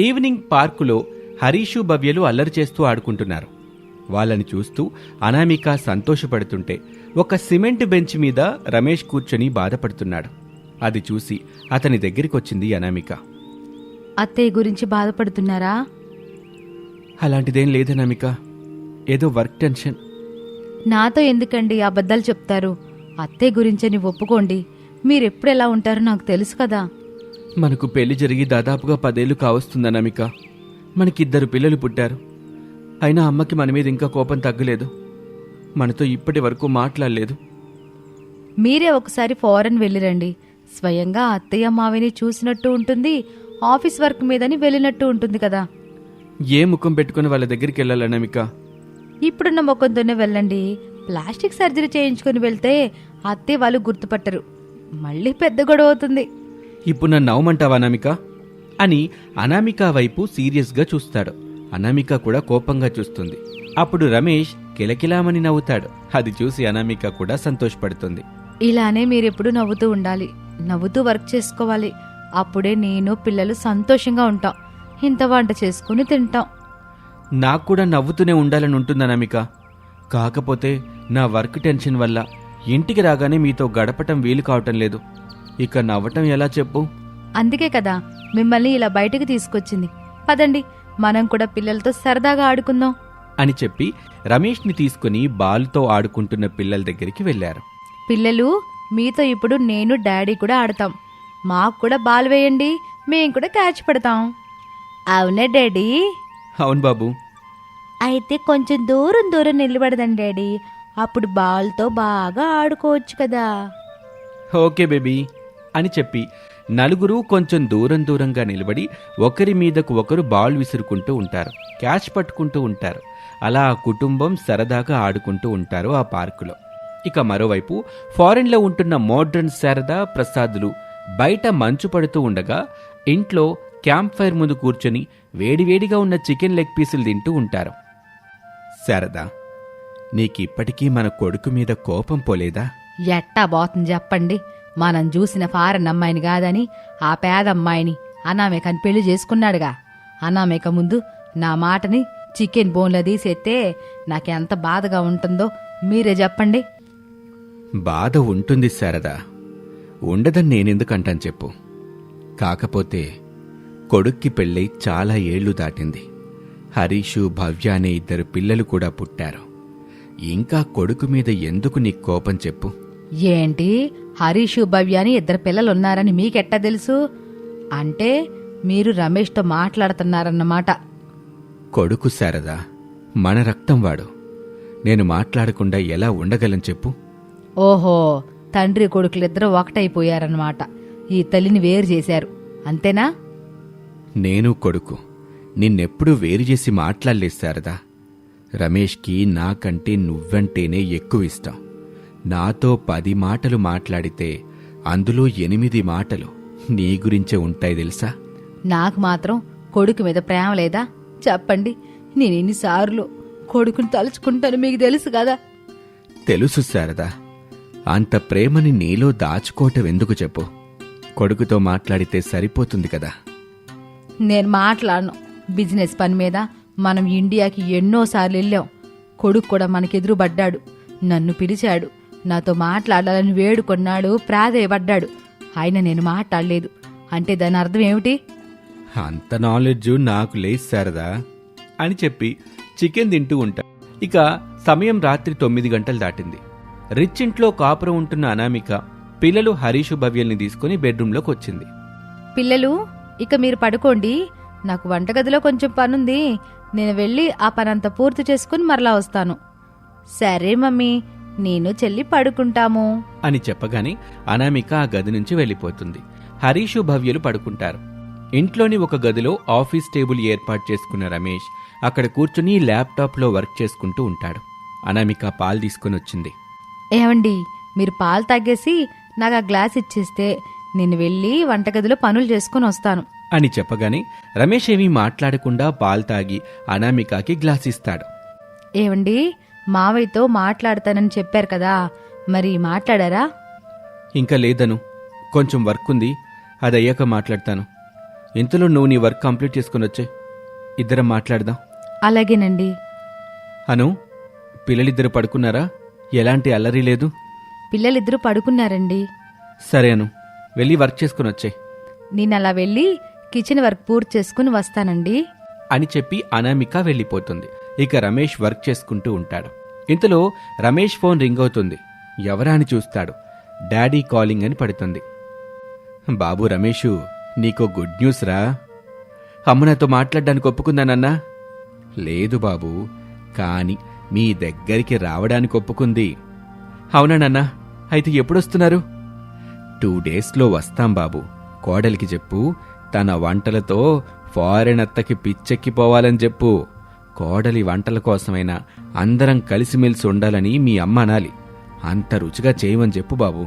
Evening పార్కులో హరీషు భవ్యలు అల్లరి చేస్తూ ఆడుకుంటున్నారు. వాళ్ళని చూస్తూ అనామిక సంతోషపడుతుంటే ఒక సిమెంట్ బెంచ్ మీద రమేష్ కూర్చొని బాధపడుతున్నాడు. అది చూసి అతని దగ్గరికొచ్చింది అనామిక. అత్తయ్య గురించి బాధపడుతున్నారా? అలాంటిదేం లేదనామిక ఏదో వర్క్ టెన్షన్. నాతో ఎందుకండి అబద్ధాలు చెప్తారు? అత్తయ్య గురించని ఒప్పుకోండి. మీరెప్పుడు ఎలా ఉంటారో నాకు తెలుసు కదా. మనకు పెళ్ళి జరిగి దాదాపుగా పదేళ్ళు కావస్తుందనామిక మనకిద్దరు పిల్లలు పుట్టారు. అయినా అమ్మకి మన మీద ఇంకా కోపం తగ్గలేదు. మనతో ఇప్పటి వరకు మాట్లాడలేదు. మీరే ఒకసారి ఫారెన్ వెళ్ళిరండి. స్వయంగా అత్తయ్య మావిని చూసినట్టు ఉంటుంది ఆఫీస్ వర్క్ మీదని వెళ్ళినట్టు ఉంటుంది కదా. ఏ ముఖం పెట్టుకుని వాళ్ళ దగ్గరికి వెళ్ళాలనామిక ఇప్పుడున్న ముఖంతోనే వెళ్ళండి. ప్లాస్టిక్ సర్జరీ చేయించుకుని వెళ్తే అత్తయ్య వాళ్ళు గుర్తుపట్టరు. మళ్ళీ పెద్ద గొడవ అవుతుంది. ఇప్పుడు నన్ను నవ్వమంటావా అనామిక? అని అనామిక వైపు సీరియస్గా చూస్తాడు. అనామిక కూడా కోపంగా చూస్తుంది. అప్పుడు రమేష్ కిలకిలామని నవ్వుతాడు. అది చూసి అనామిక కూడా సంతోషపడుతుంది. ఇలానే మీరెప్పుడు నవ్వుతూ ఉండాలి. నవ్వుతూ వర్క్ చేసుకోవాలి. అప్పుడే నేను పిల్లలు సంతోషంగా ఉంటాం. ఇంత వంట చేసుకుని తింటాం. నాకు కూడా నవ్వుతూనే ఉండాలని ఉంటుంది అనామిక? కాకపోతే నా వర్క్ టెన్షన్ వల్ల ఇంటికి రాగానే మీతో గడపటం వీలు కావటం లేదు. ఇక నవ్వటం ఎలా చెప్పు? అందుకే కదా మిమ్మల్ని ఇలా బయటకు తీసుకొచ్చింది. పదండి మనం కూడా పిల్లలతో సరదాగా ఆడుకుందాం. అని చెప్పి రమేష్ని తీసుకుని బాల్తో ఆడుకుంటున్న పిల్లల దగ్గరికి వెళ్ళారు. పిల్లలు మీతో ఇప్పుడు నేను డాడీ కూడా ఆడతాం. మాకు కూడా బాల్ వేయండి మేం కూడా క్యాచ్ పెడతాం. అవునే డాడీ? అవును బాబు. అయితే కొంచెం దూరం దూరం నిలబడదండి డాడీ. అప్పుడు బాల్తో బాగా ఆడుకోవచ్చు కదా. Okay baby. అని చెప్పి నలుగురు కొంచెం దూరం దూరంగా నిలబడి ఒకరి మీదకు ఒకరు బాల్ విసురుకుంటూ ఉంటారు. క్యాచ్ పట్టుకుంటూ ఉంటారు. అలా ఆ కుటుంబం సరదాగా ఆడుకుంటూ ఉంటారు ఆ పార్కులో. ఇక మరోవైపు ఫారెన్లో ఉంటున్న మోడ్రన్ శారదా ప్రసాదులు బయట మంచు పడుతూ ఉండగా ఇంట్లో క్యాంప్ ఫైర్ ముందు కూర్చొని వేడివేడిగా ఉన్న చికెన్ లెగ్ పీసులు తింటూ ఉంటారు. శారదా నీకిప్పటికీ మన కొడుకు మీద కోపం పోలేదా? ఎట్టా బోతుంది చెప్పండి. మనం చూసిన ఫారెన్ అమ్మాయిని కాదని ఆ పేదమ్మాయిని అనామేకని పెళ్ళి చేసుకున్నాడుగా. అనామేక ముందు నా మాటని చికెన్ బోన్లో తీసేస్తే నాకెంత బాధగా ఉంటుందో మీరే చెప్పండి. బాధ ఉంటుంది శారదా. ఉండదని నేనెందుకంటాను చెప్పు. కాకపోతే కొడుక్కి పెళ్ళై చాలా ఏళ్ళు దాటింది. హరీషు భవ్య అనే ఇద్దరు పిల్లలు కూడా పుట్టారు. ఇంకా కొడుకు మీద ఎందుకు నీ కోపం చెప్పు? ఏంటి? హరీషు భవ్య అని ఇద్దరు పిల్లలు ఉన్నారని మీకెట్టా తెలుసు? అంటే మీరు రమేష్తో మాట్లాడుతున్నారన్నమాట. కొడుకు శారదా మన రక్తం వాడు. నేను మాట్లాడకుండా ఎలా ఉండగలను చెప్పు? ఓహో తండ్రి కొడుకులిద్దరూ ఒకటైపోయారన్నమాట. ఈ తల్లిని వేరు చేశారు. అంతేనా? నేను కొడుకు. నిన్నెప్పుడూ వేరు చేసి మాట్లాడలేదు శారదా. రమేష్కి నాకంటే నువ్వంటేనే ఎక్కువ ఇష్టం. నాతో పది మాటలు మాట్లాడితే అందులో ఎనిమిది మాటలు నీ గురించే ఉంటాయి తెలుసా? నాకు మాత్రం కొడుకు మీద ప్రేమ లేదా? చెప్పండి నేను ఎన్నిసార్లు కొడుకుని తలుచుకుంటాను మీకు తెలుసు కదా? తెలుసు శారదా. అంత ప్రేమని నీలో దాచుకోవటం ఎందుకు చెప్పు? కొడుకుతో మాట్లాడితే సరిపోతుంది కదా? నేను మాట్లాడను. బిజినెస్ పని మీద మనం ఇండియాకి ఎన్నోసార్లు వెళ్ళాం. కొడుకు కూడా మనకెదురు పడ్డాడు. నన్ను పిలిచాడు. నాతో మాట్లాడాలని వేడుకొన్నాడు ప్రాధేయపడ్డాడు. ఆయన నేను మాట్లాడలేదు. అంటే దాని అర్థం ఏమిటి? అంత నాలెడ్జ్ నాకు లేదు శారదా అని చెప్పి చికెన్ తింటూ ఉంటా. ఇక సమయం రాత్రి తొమ్మిది గంటలు దాటింది. రిచ్ ఇంట్లో కాపురం ఉంటున్న అనామిక పిల్లలు హరీషు భవ్యల్ని తీసుకుని బెడ్రూమ్లోకి వచ్చింది. పిల్లలు ఇక మీరు పడుకోండి. నాకు వంటగదిలో కొంచెం పనుంది. నేను వెళ్ళి ఆ పనంతా పూర్తి చేసుకుని మరలా వస్తాను. సరే మమ్మీ నేను చెల్లి పడుకుంటాము. అని చెప్పగానే అనామిక ఆ గది నుంచి వెళ్ళిపోతుంది. హరీషు భవ్యలు పడుకుంటారు. ఇంట్లోని ఒక గదిలో ఆఫీస్ టేబుల్ ఏర్పాటు చేసుకున్న రమేష్ అక్కడ కూర్చుని ల్యాప్టాప్లో వర్క్ చేసుకుంటూ ఉంటాడు. అనామిక పాలు తీసుకుని వచ్చింది. ఏమండి మీరు పాలు తాగేసి నాకు ఆ గ్లాస్ ఇచ్చేస్తే నేను వెళ్ళి వంటగదిలో పనులు చేసుకుని వస్తాను. అని చెప్పగానే రమేష్ ఏమీ మాట్లాడకుండా పాలు తాగి అనామికకి గ్లాస్ ఇస్తాడు. ఏమండి మావయ్యతో మాట్లాడతానని చెప్పారు కదా మరి మాట్లాడారా? ఇంకా లేదను. కొంచెం వర్క్ ఉంది అది అయ్యాక మాట్లాడతాను. ఇంతలో నువ్వు నీ వర్క్ కంప్లీట్ చేసుకుని వచ్చే. ఇద్దరం మాట్లాడదాం. అలాగేనండి. అను పిల్లలిద్దరు పడుకున్నారా? ఎలాంటి అల్లరి లేదు. పిల్లలిద్దరూ పడుకున్నారండి. సరే అను వెళ్ళి వర్క్ చేసుకుని వచ్చే. నేను అలా వెళ్ళి కిచెన్ వర్క్ పూర్తి చేసుకుని వస్తానండి. అని చెప్పి అనామిక వెళ్ళిపోతుంది. ఇక రమేష్ వర్క్ చేసుకుంటూ ఉంటాడు. ఇంతలో రమేష్ ఫోన్ రింగ్ అవుతుంది. ఎవరా అని చూస్తాడు. డాడీ కాలింగ్ అని పడుతుంది. బాబు రమేషు నీకో గుడ్ న్యూస్ రా. అమ్మ నాతో మాట్లాడడానికి ఒప్పుకుందానన్నా లేదు బాబు కాని మీ దగ్గరికి రావడానికి ఒప్పుకుంది. అవునానన్నా అయితే ఎప్పుడొస్తున్నారు? టూ డేస్లో వస్తాం బాబు. కోడలికి చెప్పు తన వంటలతో ఫారెన్ అత్తకి పిచ్చెక్కిపోవాలని చెప్పు. కోడలి వంటల కోసమైనా అందరం కలిసిమెలిసి ఉండాలని మీ అమ్మ అనాలి. అంత రుచిగా చేయమని చెప్పు బాబు.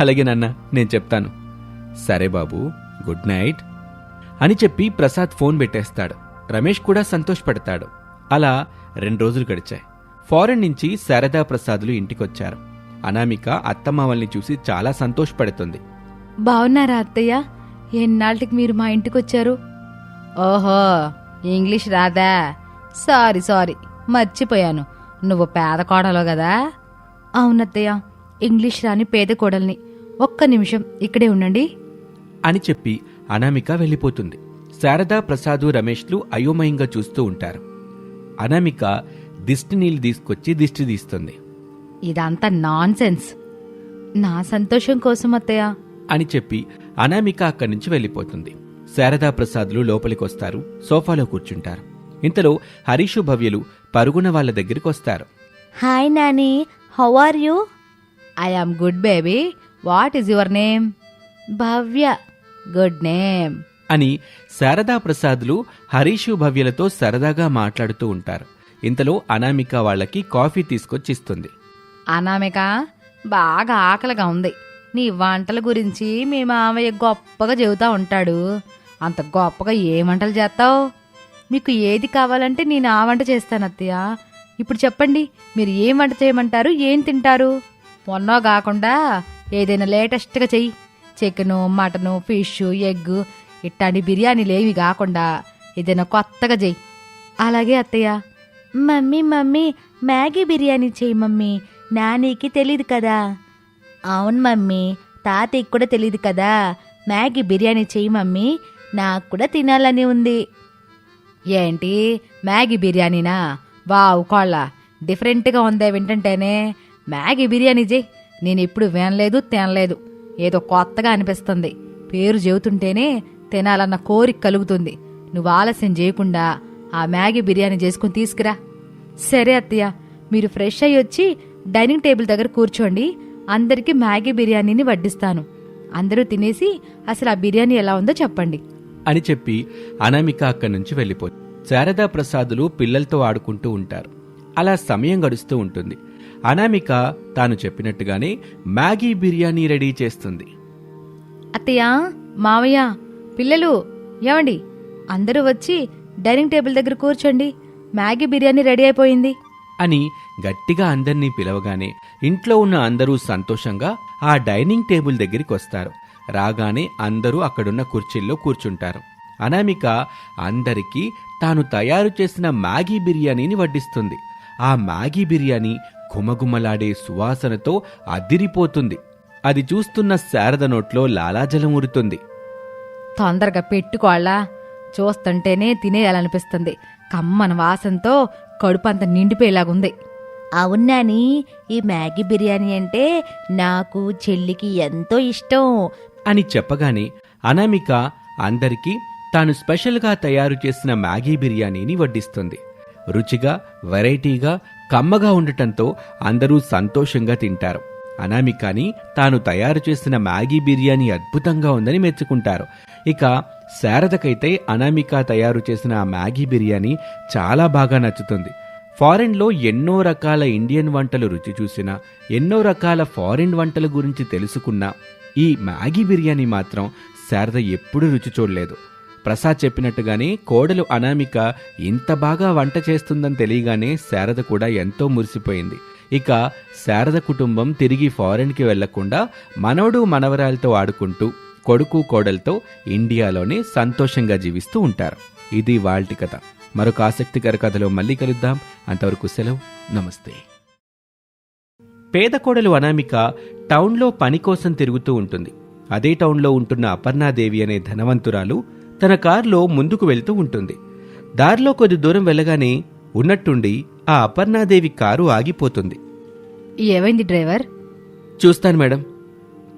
అలాగే నాన్న నేను చెప్తాను. సరే బాబు గుడ్ నైట్. అని చెప్పి ప్రసాద్ ఫోన్ పెట్టేస్తాడు. రమేష్ కూడా సంతోషపడతాడు. అలా రెండు రోజులు గడిచాయి. ఫారెన్ నుంచి శారదా ప్రసాదులు ఇంటికొచ్చారు. అనామిక అత్తమామల్ని చూసి చాలా సంతోషపడుతుంది. బావున్నారా అత్తయ్య? ఎన్నాళ్ళకి మీరు మా ఇంటికొచ్చారు? ఓహో ఇంగ్లీష్ రాదా? Sorry sorry. మర్చిపోయాను. నువ్వు పేద కోడలో కదా? అవునత్తయ్య. ఇంగ్లీష్ రాని పేద కోడల్ని. ఒక్క నిమిషం ఇక్కడే ఉండండి. అని చెప్పి అనామిక వెళ్ళిపోతుంది. శారదా ప్రసాదు రమేష్లు అయోమయంగా చూస్తూ ఉంటారు. అనామిక దిష్టి నీళ్ళు తీసుకొచ్చి దిష్టి తీస్తుంది. ఇదంతా నాన్ సెన్స్ నా సంతోషం కోసం అత్తయ్య. అని చెప్పి అనామిక అక్కడి నుంచి వెళ్ళిపోతుంది. శారదా ప్రసాద్లు లోపలికొస్తారు. సోఫాలో కూర్చుంటారు. ఇంతలో హరీషు భవ్యలు పరుగున వాళ్ళ దగ్గరికి వస్తారు. Hi Nani how are you I am good baby what is your name Bhavya. Good name అని శారదా ప్రసాద్లు హరీషు భవ్యలతో సరదాగా మాట్లాడుతూ ఉంటారు. ఇంతలో అనామిక వాళ్ళకి కాఫీ తీసుకొచ్చిస్తుంది అనామిక బాగా ఆకలిగా ఉంది. నీ వంటల గురించి మీ మామయ్య గొప్పగా చెబుతా ఉంటాడు. అంత గొప్పగా ఏ వంటలు చేస్తావు? మీకు ఏది కావాలంటే నేను ఆ వంట చేస్తాను అత్తయ్య. ఇప్పుడు చెప్పండి మీరు ఏం వంట చేయమంటారు ఏం తింటారు? మొన్నో కాకుండా ఏదైనా లేటెస్ట్గా చెయ్యి. చికెను మటను ఫిష్ ఎగ్ ఇట్లాంటి బిర్యానీలు ఏవి కాకుండా ఏదైనా కొత్తగా చెయ్యి. అలాగే అత్తయ్య. మమ్మీ మమ్మీ మ్యాగీ బిర్యానీ చెయ్యి మమ్మీ. నానీకి తెలీదు కదా. అవును మమ్మీ. తాతయ్యకి కూడా తెలీదు కదా. మ్యాగీ బిర్యానీ చెయ్యి మమ్మీ. నాకు కూడా తినాలని ఉంది. ఏంటి? మ్యాగీ బిర్యానీనా? వావ్ కోళ్ళ. డిఫరెంట్గా ఉందే వింటుంటేనే. మ్యాగీ బిర్యానీ జే. నేను ఎప్పుడు వినలేదు తినలేదు. ఏదో కొత్తగా అనిపిస్తుంది. పేరు చెబుతుంటేనే తినాలన్న కోరిక కలుగుతుంది. నువ్వు ఆలస్యం చేయకుండా ఆ మ్యాగీ బిర్యానీ చేసుకుని తీసుకురా. సరే అత్తయ్య మీరు ఫ్రెష్ అయ్యి వచ్చి డైనింగ్ టేబుల్ దగ్గర కూర్చోండి. అందరికీ మ్యాగీ బిర్యానీని వడ్డిస్తాను. అందరూ తినేసి అసలు ఆ బిర్యానీ ఎలా ఉందో చెప్పండి. అని చెప్పి అనామిక అక్కడి నుంచి వెళ్ళిపోతుంది శారదా ప్రసాదులు పిల్లలతో ఆడుకుంటూ ఉంటారు. అలా సమయం గడుస్తూ ఉంటుంది. అనామిక తాను చెప్పినట్టుగానే మ్యాగీ బిర్యానీ రెడీ చేస్తుంది. అత్తయ్య మావయ్య పిల్లలు ఏమండి అందరూ వచ్చి డైనింగ్ టేబుల్ దగ్గర కూర్చోండి. మ్యాగీ బిర్యానీ రెడీ అయిపోయింది. అని గట్టిగా అందర్నీ పిలవగానే ఇంట్లో ఉన్న అందరూ సంతోషంగా ఆ డైనింగ్ టేబుల్ దగ్గరికి వస్తారు. రాగానే అందరూ అక్కడున్న కుర్చీల్లో కూర్చుంటారు. అనామిక అందరికీ తాను తయారు చేసిన మ్యాగీ బిర్యానీని వడ్డిస్తుంది. ఆ మ్యాగీ బిర్యానీ గుమగుమలాడే సువాసనతో అదిరిపోతుంది. అది చూస్తున్న శారద నోట్లో లాలాజలం ఊరుతుంది. తొందరగా పెట్టుకోవాలా చూస్తుంటేనే తినేయాలనిపిస్తుంది. కమ్మన వాసనతో కడుపు అంత నిండిపోయేలాగుంది అవునాని ఈ మ్యాగీ బిర్యానీ అంటే నాకు చెల్లికి ఎంతో ఇష్టం. అని చెప్పగానే అనామిక అందరికీ తాను స్పెషల్గా తయారు చేసిన మ్యాగీ బిర్యానీని వడ్డిస్తుంది. రుచిగా వెరైటీగా కమ్మగా ఉండటంతో అందరూ సంతోషంగా తింటారు. అనామికని తాను తయారు చేసిన మ్యాగీ బిర్యానీ అద్భుతంగా ఉందని మెచ్చుకుంటారు. ఇక శారదకైతే అనామిక తయారు చేసిన ఆ మ్యాగీ బిర్యానీ చాలా బాగా నచ్చుతుంది. ఫారెన్లో ఎన్నో రకాల ఇండియన్ వంటలు రుచి చూసినా ఎన్నో రకాల ఫారిన్ వంటల గురించి తెలుసుకున్నా ఈ మ్యాగీ బిర్యానీ మాత్రం శారద ఎప్పుడూ రుచి చూడలేదు. ప్రసాద్ చెప్పినట్టుగానే కోడలు అనామిక ఇంత బాగా వంట చేస్తుందని తెలియగానే శారద కూడా ఎంతో మురిసిపోయింది. ఇక శారద కుటుంబం తిరిగి ఫారెన్కి వెళ్ళకుండా మనవడు మనవరాలతో ఆడుకుంటూ కొడుకు కోడలతో ఇండియాలోనే సంతోషంగా జీవిస్తూ ఉంటారు. ఇది వాల్టి కథ. మరొక ఆసక్తికర కథలో మళ్ళీ కలుద్దాం. అంతవరకు సెలవు. నమస్తే. పేద కోడలు అనామిక టౌన్లో పని కోసం తిరుగుతూ ఉంటుంది. అదే టౌన్లో ఉంటున్న అపర్ణాదేవి అనే ధనవంతురాలు తన కారులో ముందుకు వెళ్తూ ఉంటుంది. దారిలో కొద్ది దూరం వెళ్ళగానే ఉన్నట్టుండి ఆ అపర్ణాదేవి కారు ఆగిపోతుంది. ఏమైంది డ్రైవర్? చూస్తాను మేడం.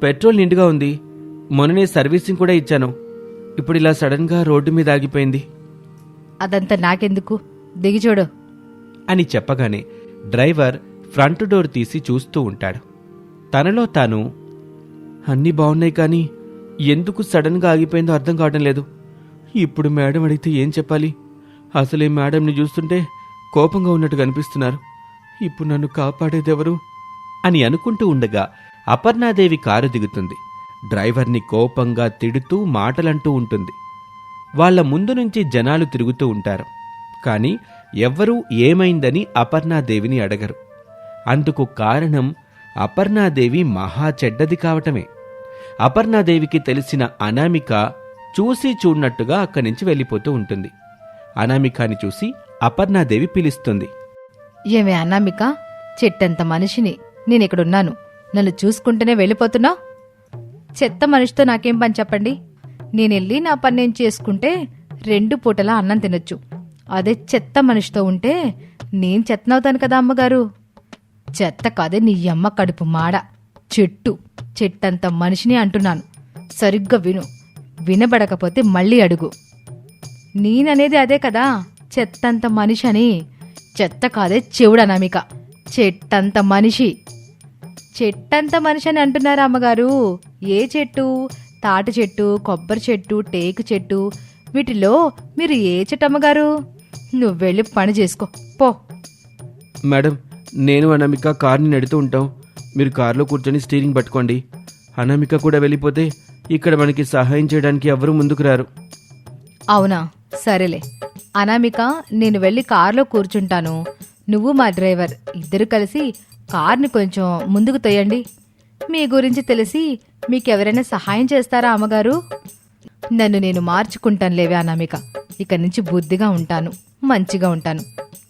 పెట్రోల్ నిండుగా ఉంది. మొన్ననే సర్వీసింగ్ కూడా ఇచ్చాను. ఇప్పుడు ఇలా సడన్గా రోడ్డు మీద ఆగిపోయింది. అదంతా నాకెందుకు? దిగి చూడు. అని చెప్పగానే డ్రైవర్ ఫ్రంట్ డోర్ తీసి చూస్తూ ఉంటాడు. తనలో తాను అన్నీ బాగున్నాయి కానీ ఎందుకు సడన్గా ఆగిపోయిందో అర్థం కావడం లేదు. ఇప్పుడు మేడం అడిగితే ఏం చెప్పాలి? అసలు ఈ మేడంని చూస్తుంటే కోపంగా ఉన్నట్టు కనిపిస్తున్నారు. ఇప్పుడు నన్ను కాపాడేదెవరు? అని అనుకుంటూ ఉండగా అపర్ణాదేవి కారు దిగుతుంది. డ్రైవర్ని కోపంగా తిడుతూ మాటలంటూ ఉంటుంది. వాళ్ళ ముందు నుంచి జనాలు తిరుగుతూ ఉంటారు. కానీ ఎవ్వరూ ఏమైందని అపర్ణాదేవిని అడగరు. అందుకు కారణం అపర్ణాదేవి మహా చెడ్డది కావటమే. అపర్ణాదేవికి తెలిసిన అనామిక చూసి చూడనట్టుగా అక్కడి నుంచి వెళ్ళిపోతూ ఉంటుంది. అనామికాని చూసి అపర్ణాదేవి పిలుస్తుంది. ఏమే అనామిక? చెట్టంత మనిషిని. నేనిక్కడున్నాను. నన్ను చూసుకుంటూనే వెళ్ళిపోతున్నావు? చెత్త మనిషితో నాకేం పని చెప్పండి? నేను వెళ్ళి నా పని నేను చేసుకుంటే రెండు పూటలా అన్నం తినొచ్చు. అదే చెత్త మనిషితో ఉంటే నేను చెత్తనవుతాను కదా అమ్మగారు? చెత్త కాదే నీ అమ్మ కడుపు మాడ. చెట్టు చెట్టంత మనిషిని అంటున్నాను. సరిగ్గా విను. వినబడకపోతే మళ్ళీ అడుగు. నేననేది అదే కదా? చెత్తంత మనిషి అని చెత్త కాదే చెవుడనమిక చెట్టంత మనిషి. చెట్టంత మనిషి అని అంటున్నారు అమ్మగారు? ఏ చెట్టు? తాటి చెట్టు కొబ్బరి చెట్టు టేకు చెట్టు. వీటిలో మీరు ఏ చెట్టు అమ్మగారు? నువ్వు వెళ్ళి పని చేసుకో. పో. మేడం నేను అనామిక కార్ని నడుతూ ఉంటాం. మీరు కారులో కూర్చొని స్టీరింగ్ పట్టుకోండి. అనామిక కూడా వెళ్ళిపోతే ఇక్కడ మనకి సహాయం చేయడానికి ఎవరు ముందుకు రారు. అవునా? సరేలే. అనామిక నేను వెళ్ళి కారులో కూర్చుంటాను. నువ్వు మా డ్రైవర్. ఇద్దరు కలిసి కార్ని కొంచెం ముందుకు తోయండి. మీ గురించి తెలిసి మీకెవరైనా సహాయం చేస్తారా అమ్మగారు? నన్ను నేను మార్చుకుంటాను లేవే అనామిక. ఇక నుంచి బుద్ధిగా ఉంటాను. మంచిగా ఉంటాను.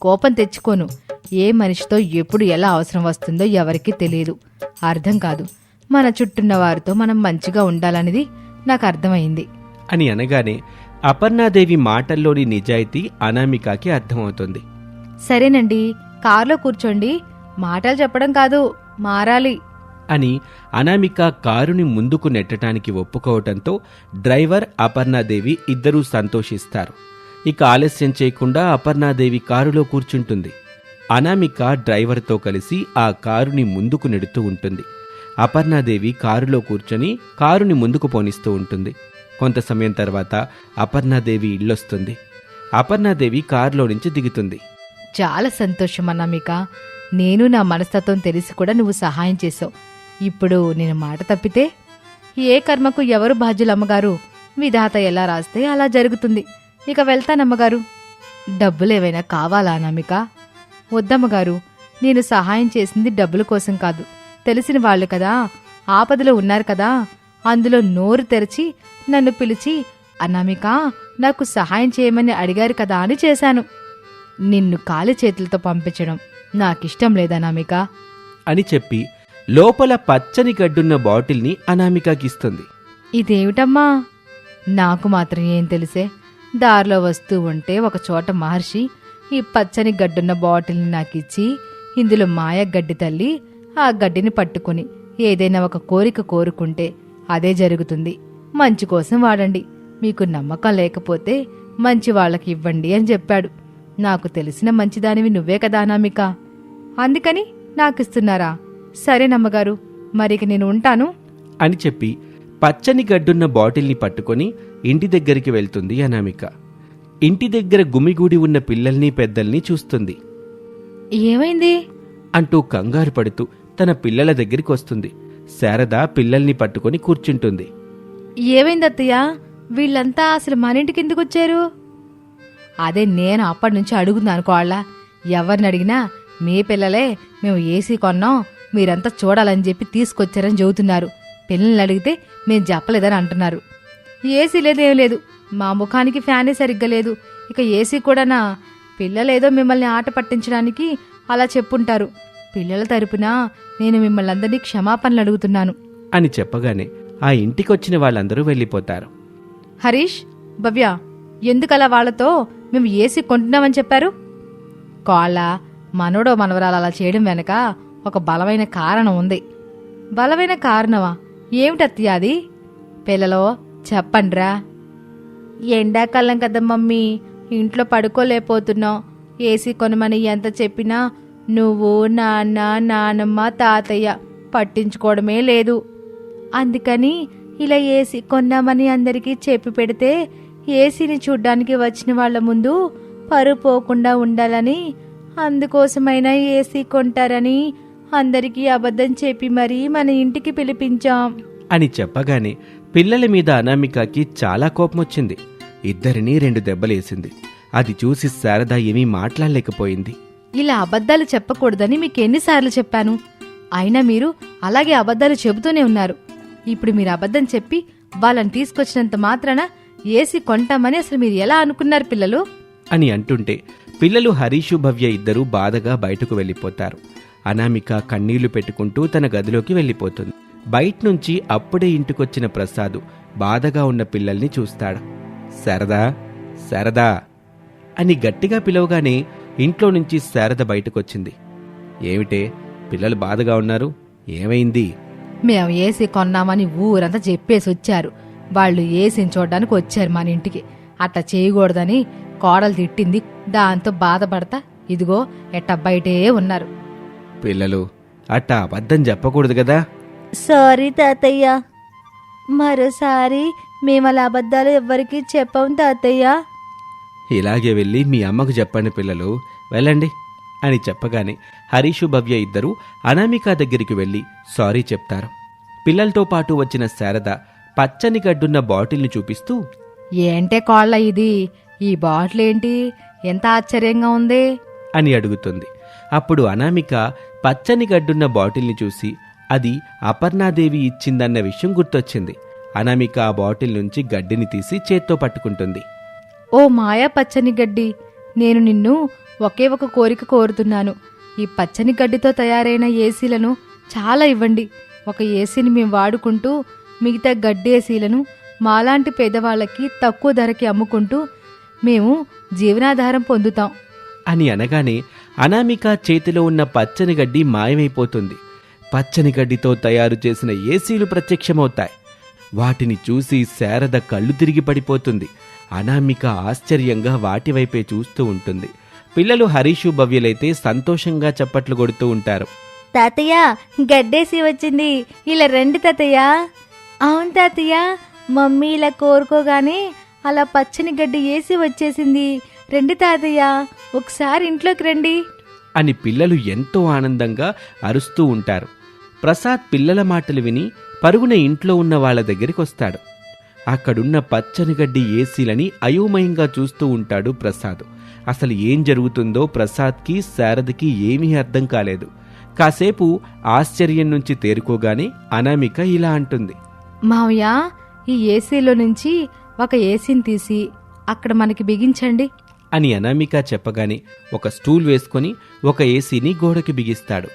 కోపం తెచ్చుకోను. ఏ మనిషితో ఎప్పుడు ఎలా అవసరం వస్తుందో ఎవరికీ తెలియదు. అర్థం కాదు. మన చుట్టూన్న వారితో మనం మంచిగా ఉండాలనేది నాకు అర్థమైంది. అని అనగానే అపర్ణాదేవి మాటల్లోని నిజాయితీ అనామికకి అర్థమవుతుంది. సరేనండి కారులో కూర్చోండి. మాటలు చెప్పడం కాదు మారాలి. అని అనామిక కారుని ముందుకు నెట్టడానికి ఒప్పుకోవటంతో డ్రైవర్ అపర్ణాదేవి ఇద్దరూ సంతోషిస్తారు. ఇక ఆలస్యం చేయకుండా అపర్ణాదేవి కారులో కూర్చుంటుంది. అనామిక డ్రైవర్తో కలిసి ఆ కారుని ముందుకు నెడుతూ ఉంటుంది. అపర్ణాదేవి కారులో కూర్చొని కారుని ముందుకు పోనిస్తూ ఉంటుంది. కొంత సమయం తర్వాత అపర్ణాదేవి ఇల్లొస్తుంది అపర్ణాదేవి కారులో నుంచి దిగుతుంది. చాలా సంతోషం అనామిక. నేను నా మనస్తత్వం తెలిసి కూడా నువ్వు సహాయం చేసావు ఇప్పుడు నేను మాట తప్పితే ఏ కర్మకు ఎవరు బాధ్యులు అమ్మగారు విధాత ఎలా రాస్తే అలా జరుగుతుంది. ఇక వెళ్తానమ్మగారు డబ్బులేవైనా కావాలా అనామిక? వద్దమ్మగారు నేను సహాయం చేసింది డబ్బుల కోసం కాదు. తెలిసిన వాళ్ళు కదా ఆపదలో ఉన్నారు కదా అందులో నోరు తెరిచి నన్ను పిలిచి అనామిక నాకు సహాయం చేయమని అడిగారు కదా అని చేశాను. నిన్ను ఖాళీ చేతులతో పంపించడం నాకిష్టం లేదనామిక అని చెప్పి లోపల పచ్చని గడ్డున్న బాటిల్ని అనామికకిస్తుంది. ఇదేమిటమ్మా? నాకు మాత్రం ఏం తెలిసే? దారిలో వస్తూ ఉంటే ఒకచోట మహర్షి ఈ పచ్చని గడ్డున్న బాటిల్ని నాకిచ్చి ఇందులో మాయ గడ్డి తల్లి ఆ గడ్డిని పట్టుకుని ఏదైనా ఒక కోరిక కోరుకుంటే అదే జరుగుతుంది. మంచి కోసం వాడండి. మీకు నమ్మకం లేకపోతే మంచి వాళ్ళకి ఇవ్వండి అని చెప్పాడు. నాకు తెలిసిన మంచిదానివి నువ్వే కదా అనామిక. అందుకని నాకిస్తున్నారా? సరే నమ్మగారు మరిక నేను ఉంటాను. అని చెప్పి పచ్చని గడ్డున్న బాటిల్ని పట్టుకొని ఇంటి దగ్గరికి వెళ్తుంది అనామిక. ఇంటి దగ్గర గుమిగూడి ఉన్న పిల్లల్ని పెద్దల్ని చూస్తుంది. ఏమైంది? అంటూ కంగారు పడుతూ తన పిల్లల దగ్గరికి వస్తుంది. శారద పిల్లల్ని పట్టుకొని కూర్చుంటుంది. ఏమైంది అత్తయ్య వీళ్ళంతా అసలు మన ఇంటికి ఎందుకు వచ్చారు? అదే నేను అప్పటి నుంచి అడుగుతున్నాను కోళ్ళ. ఎవరిని అడిగినా మీ పిల్లలే మేము ఏసీ కొన్నాం మీరంతా చూడాలని చెప్పి తీసుకొచ్చారని చెబుతున్నారు. పిల్లల్ని అడిగితే మేము చెప్పలేదని అంటున్నారు. ఏసీ లేదేం లేదు. మా ముఖానికి ఫ్యానే సరిగ్గా లేదు. ఇక ఏసీ కూడానా పిల్లలేదో మిమ్మల్ని ఆట పట్టించడానికి అలా చెప్పుంటారు. పిల్లల తరపున నేను మిమ్మల్ని అందరినీ క్షమాపణలు అడుగుతున్నాను. అని చెప్పగానే ఆ ఇంటికొచ్చిన వాళ్ళందరూ వెళ్ళిపోతారు. హరీష్ భవ్య ఎందుకలా వాళ్ళతో మేము ఏసీ కొంటున్నామని చెప్పారు? కాళ్ళ మనోడో మనవరాలు అలా చేయడం వెనక ఒక బలమైన కారణం ఉంది. బలమైన కారణమా? ఏమిటత్తయ్య అది? పిల్లలో చెప్పండ్రా. ఎండాకాలం కదా మమ్మీ ఇంట్లో పడుకోలేకపోతున్నావు. ఏసీ కొనమని ఎంత చెప్పినా నువ్వు నాన్న నానమ్మ తాతయ్య పట్టించుకోవడమే లేదు. అందుకని ఇలా ఏసీ కొన్నామని అందరికీ చెప్పి పెడితే ఏసీని చూడ్డానికి వచ్చిన వాళ్ళ ముందు పరువు పోకుండా ఉండాలని అందుకోసమైనా ఏసీ కొంటారని అందరికీ అబద్ధం చెప్పి మరీ మన ఇంటికి పిలిపించాం. అని చెప్పగానే పిల్లల మీద అనామికకి చాలా కోపం వచ్చింది ఇద్దరిని రెండు దెబ్బలేసింది. అది చూసి శారద ఏమీ మాట్లాడలేకపోయింది. ఇలా అబద్ధాలు చెప్పకూడదని మీకు ఎన్నిసార్లు చెప్పాను? అయినా మీరు అలాగే అబద్ధాలు చెబుతూనే ఉన్నారు. ఇప్పుడు మీరు అబద్ధం చెప్పి వాళ్ళని తీసుకొచ్చినంత మాత్రాన ఏసీ కొంటామని అసలు మీరు ఎలా అనుకున్నారు పిల్లలు? అని అంటుంటే పిల్లలు హరీషు భవ్య ఇద్దరూ బాధగా బయటకు వెళ్ళిపోతారు. అనామిక కన్నీళ్ళు పెట్టుకుంటూ తన గదిలోకి వెళ్ళిపోతుంది. బయట నుంచి అప్పుడే ఇంటికొచ్చిన ప్రసాదు బాధగా ఉన్న పిల్లల్ని చూస్తాడు. శారదా శారదా అని గట్టిగా పిలవగానే ఇంట్లో నుంచి శారద బయటకొచ్చింది. ఏమిటే పిల్లలు బాధగా ఉన్నారు? ఏమైంది? మేము ఏసీ కొన్నామని ఊరంతా చెప్పేసి వచ్చారు వాళ్ళు ఏసీని చూడడానికి వచ్చారు మన ఇంటికి. అట్లా చేయకూడదని కోడలు తిట్టింది. దాంతో బాధపడతా. ఇదిగో ఎట్ట బయటే ఉన్నారు. పిల్లలు అట్టా అబద్ధం చెప్పకూడదు కదా? సారీ తాతయ్య. మరోసారి మేము అలా అబద్ధాలు ఎవ్వరికీ చెప్పం తాతయ్య. ఇలాగే వెళ్ళి మీ అమ్మకు చెప్పండి పిల్లలు వెళ్ళండి అని చెప్పగానే హరీషు భవ్య ఇద్దరూ అనామిక దగ్గరికి వెళ్ళి సారీ చెప్తారు. పిల్లలతో పాటు వచ్చిన శారద పచ్చని గడ్డున్న బాటిల్ని చూపిస్తూ ఏంటే కోళ్ళ ఇది? ఈ బాటిల్ ఏంటి ఎంత ఆశ్చర్యంగా ఉంది. అని అడుగుతుంది. అప్పుడు అనామిక పచ్చని గడ్డున్న బాటిల్ని చూసి అది అపర్ణాదేవి ఇచ్చిందన్న విషయం గుర్తొచ్చింది. అనామిక ఆ బాటిల్ నుంచి గడ్డిని తీసి చేత్తో పట్టుకుంటుంది. ఓ మాయా పచ్చని గడ్డి నేను నిన్ను ఒకే ఒక కోరిక కోరుతున్నాను. ఈ పచ్చని గడ్డితో తయారైన ఏసీలను చాలా ఇవ్వండి. ఒక ఏసీని మేము వాడుకుంటూ మిగతా గడ్డి ఏసీలను మాలాంటి పేదవాళ్ళకి తక్కువ ధరకి అమ్ముకుంటూ మేము జీవనాధారం పొందుతాం. అని అనగానే అనామిక చేతిలో ఉన్న పచ్చని గడ్డి మాయమైపోతుంది. పచ్చని గడ్డితో తయారు చేసిన ఏసీలు ప్రత్యక్షమవుతాయి. వాటిని చూసి శారద కళ్ళు తిరిగి పడిపోతుంది. అనామిక ఆశ్చర్యంగా వాటి వైపే చూస్తూ ఉంటుంది. పిల్లలు హరీషు భవ్యులైతే సంతోషంగా చప్పట్లు కొడుతూ ఉంటారు. తాతయ్య గడ్డేసి వచ్చింది. ఇలా రండి తాతయ్య. అవును తాతయ్య మమ్మీ ఇలా కోరుకోగానే అలా పచ్చని గడ్డి వేసి వచ్చేసింది. రండి తాతయ్య ఒకసారి ఇంట్లోకి రండి. అని పిల్లలు ఎంతో ఆనందంగా అరుస్తూ ఉంటారు. ప్రసాద్ పిల్లల మాటలు విని పరుగున ఇంట్లో ఉన్న వాళ్ళ దగ్గరికి వస్తాడు. అక్కడున్న పచ్చని గడ్డి ఏసీలని అయోమయంగా చూస్తూ ఉంటాడు ప్రసాద్. అసలు ఏం జరుగుతుందో ప్రసాద్కి శారదకి ఏమీ అర్థం కాలేదు. కాసేపు ఆశ్చర్యం నుంచి తేరుకోగానే అనామిక ఇలా అంటుంది. మావయ్య ఈ ఏసీలో నుంచి ఒక ఏసీని తీసి అక్కడ మనకి బిగించండి. అని అనామిక చెప్పగానే ఒక స్టూల్ వేసుకొని ఒక ఏసీని గోడకి బిగిస్తాడు.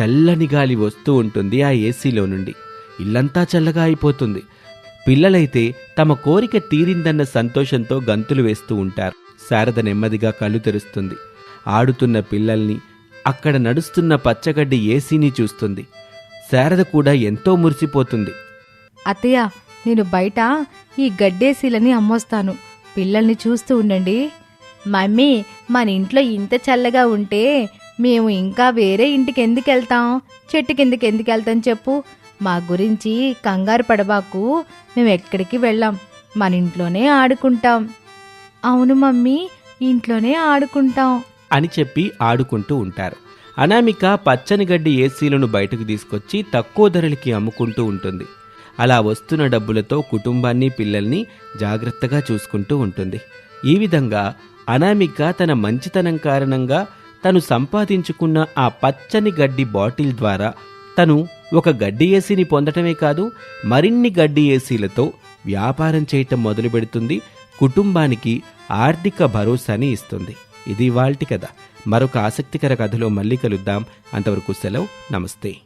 చల్లని గాలి వస్తూ ఉంటుంది ఆ ఏసీలో నుండి. ఇల్లంతా చల్లగా అయిపోతుంది. పిల్లలైతే తమ కోరిక తీరిందన్న సంతోషంతో గంతులు వేస్తూ ఉంటారు. శారద నెమ్మదిగా కళ్ళు తెరుస్తుంది. ఆడుతున్న పిల్లల్ని అక్కడ నడుస్తున్న పచ్చగడ్డి ఏసీని చూస్తుంది. శారద కూడా ఎంతో మురిసిపోతుంది. అత్తయ్య నేను బయట ఈ గడ్డేసీలని అమ్మొస్తాను. పిల్లల్ని చూస్తూ ఉండండి. మమ్మీ మన ఇంట్లో ఇంత చల్లగా ఉంటే మేము ఇంకా వేరే ఇంటికి ఎందుకు వెళ్తాం చెట్టు కిందకి ఎందుకు వెళ్తాం చెప్పు. మా గురించి కంగారు పడబాకు. మేము ఎక్కడికి వెళ్ళాం. మన ఇంట్లోనే ఆడుకుంటాం. అవును మమ్మీ ఇంట్లోనే ఆడుకుంటాం. అని చెప్పి ఆడుకుంటూ ఉంటారు. అనామిక పచ్చని గడ్డి ఏసీలను బయటకు తీసుకొచ్చి తక్కువ ధరలకి అమ్ముకుంటూ ఉంటుంది. అలా వస్తున్న డబ్బులతో కుటుంబాన్ని పిల్లల్ని జాగ్రత్తగా చూసుకుంటూ ఉంటుంది. ఈ విధంగా అనామిక తన మంచితనం కారణంగా తను సంపాదించుకున్న ఆ పచ్చని గడ్డి బాటిల్ ద్వారా తను ఒక గడ్డి ఏసీని పొందటమే కాదు మరిన్ని గడ్డి ఏసీలతో వ్యాపారం చేయటం మొదలు పెడుతుంది కుటుంబానికి ఆర్థిక భరోసాని ఇస్తుంది. ఇది వాల్టి కథ. మరొక ఆసక్తికర కథలో మళ్ళీ కలుద్దాం. అంతవరకు సెలవు. నమస్తే.